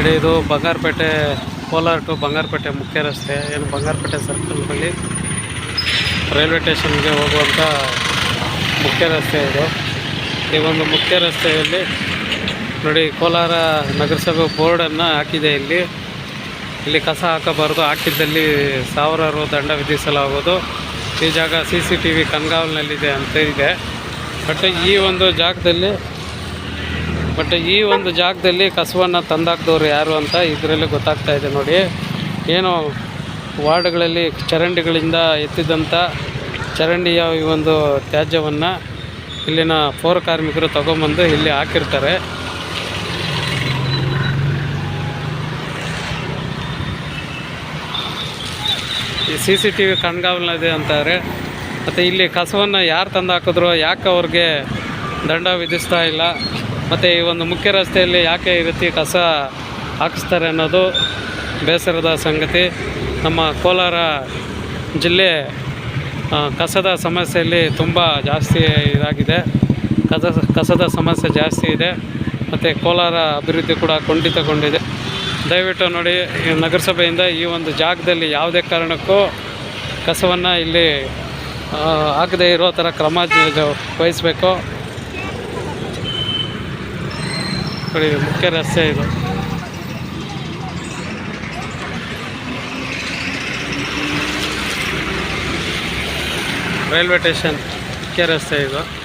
ಕಡೆ ಇದು ಬಂಗಾರಪೇಟೆ, ಕೋಲಾರ ಟು ಬಂಗಾರಪೇಟೆ ಮುಖ್ಯ ರಸ್ತೆ, ಏನು ಬಂಗಾರಪೇಟೆ ಸರ್ಕಲ್ ಬಳಿ ರೈಲ್ವೆ ಸ್ಟೇಷನ್ಗೆ ಹೋಗುವಂಥ ಮುಖ್ಯ ರಸ್ತೆ ಇದು. ಈ ಒಂದು ಮುಖ್ಯ ರಸ್ತೆಯಲ್ಲಿ ನೋಡಿ ಕೋಲಾರ ನಗರಸಭೆ ಬೋರ್ಡನ್ನು ಹಾಕಿದೆ ಇಲ್ಲಿ. ಇಲ್ಲಿ ಕಸ ಹಾಕಬಾರ್ದು, ಹಾಕಿದ್ದಲ್ಲಿ ಸಾವಿರಾರು ದಂಡ ವಿಧಿಸಲಾಗುವುದು. ಈ ಜಾಗ ಸಿ ಸಿ ಟಿ ವಿ ಕಣ್ಗಾವಲಿನಲ್ಲಿದೆ ಅಂತ ಇದೆ. ಬಟ್ ಈ ಒಂದು ಜಾಗದಲ್ಲಿ ಬಟ್ ಈ ಒಂದು ಜಾಗದಲ್ಲಿ ಕಸವನ್ನು ತಂದಾಕ್ದವ್ರು ಯಾರು ಅಂತ ಇದರಲ್ಲಿ ಗೊತ್ತಾಗ್ತಾ ಇದೆ ನೋಡಿ. ಏನು ವಾರ್ಡ್ಗಳಲ್ಲಿ ಚರಂಡಿಗಳಿಂದ ಎತ್ತಿದಂಥ ಚರಂಡಿಯ ಈ ಒಂದು ತ್ಯಾಜ್ಯವನ್ನು ಇಲ್ಲಿನ ಪೌರ ಕಾರ್ಮಿಕರು ತಗೊಂಬಂದು ಇಲ್ಲಿ ಹಾಕಿರ್ತಾರೆ. ಈ ಸಿ ಸಿ ಟಿ ವಿ ಕಣ್ಗಾವಲಿದೆ ಅಂತಾರೆ. ಮತ್ತು ಇಲ್ಲಿ ಕಸವನ್ನು ಯಾರು ತಂದು ಹಾಕಿದ್ರು ಯಾಕೆ ಅವ್ರಿಗೆ ದಂಡ ವಿಧಿಸ್ತಾ ಇಲ್ಲ? ಮತ್ತು ಈ ಒಂದು ಮುಖ್ಯ ರಸ್ತೆಯಲ್ಲಿ ಯಾಕೆ ಈ ರೀತಿ ಕಸ ಹಾಕಿಸ್ತಾರೆ ಅನ್ನೋದು ಬೇಸರದ ಸಂಗತಿ. ನಮ್ಮ ಕೋಲಾರ ಜಿಲ್ಲೆ ಕಸದ ಸಮಸ್ಯೆಯಲ್ಲಿ ತುಂಬ ಜಾಸ್ತಿ ಇದಾಗಿದೆ. ಕಸ, ಕಸದ ಸಮಸ್ಯೆ ಜಾಸ್ತಿ ಇದೆ. ಮತ್ತು ಕೋಲಾರ ಅಭಿವೃದ್ಧಿ ಕೂಡ ಕುಂಠಿತಗೊಂಡಿದೆ ದಯವಿಟ್ಟು ನೋಡಿ ನಗರಸಭೆಯಿಂದ ಈ ಒಂದು ಜಾಗದಲ್ಲಿ ಯಾವುದೇ ಕಾರಣಕ್ಕೂ ಕಸವನ್ನು ಇಲ್ಲಿ ಹಾಕದೇ ಇರೋ ಥರ ಕ್ರಮ ವಹಿಸಬೇಕು. ಇದು ಮುಖ್ಯ ರಸ್ತೆ ಇದು. ರೈಲ್ವೆ ಸ್ಟೇಷನ್ ಮುಖ್ಯ ರಸ್ತೆ ಇದು.